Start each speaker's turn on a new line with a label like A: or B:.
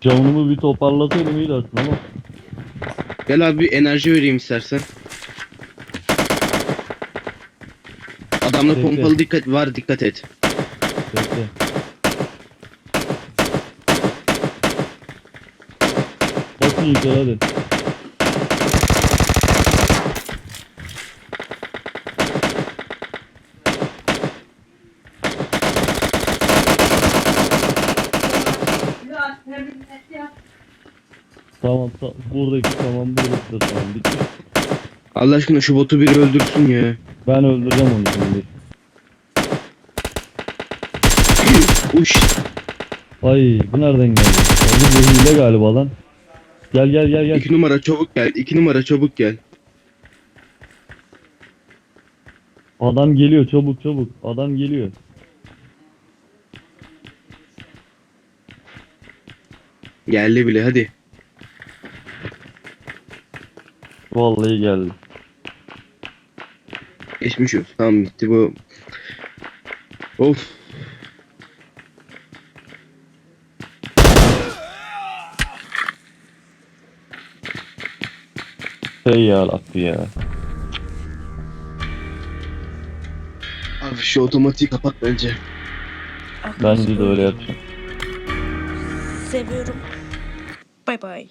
A: Camımı bir toparlasaydım iyiydi aslında ama.
B: Gel abi bir enerji vereyim istersen. Adamla
A: Peki.
B: pompalı dikkat var dikkat et.
A: Bekle. Basın yukarı hadi. Tamam tamam. Buradaki tamam buradaki de tamam bitti.
B: Allah aşkına şu botu biri öldürsün ya.
A: Ben öldüreceğim onu şimdi.
B: Uş.
A: Ay bu nereden geldi? Abi bu hile galiba lan. Gel gel gel gel.
B: İki numara çabuk gel. İki numara çabuk gel.
A: Adam geliyor çabuk çabuk. Adam geliyor.
B: Geldi bile hadi.
A: Vallahi geldi.
B: Geçmiş olsun. Tamam bitti bu. Of.
A: Hey ya Rabbi ya.
B: Abi şu otomatiği kapat bence.
A: Bence de öyle yapacağım.
C: Seviyorum. Bye bye.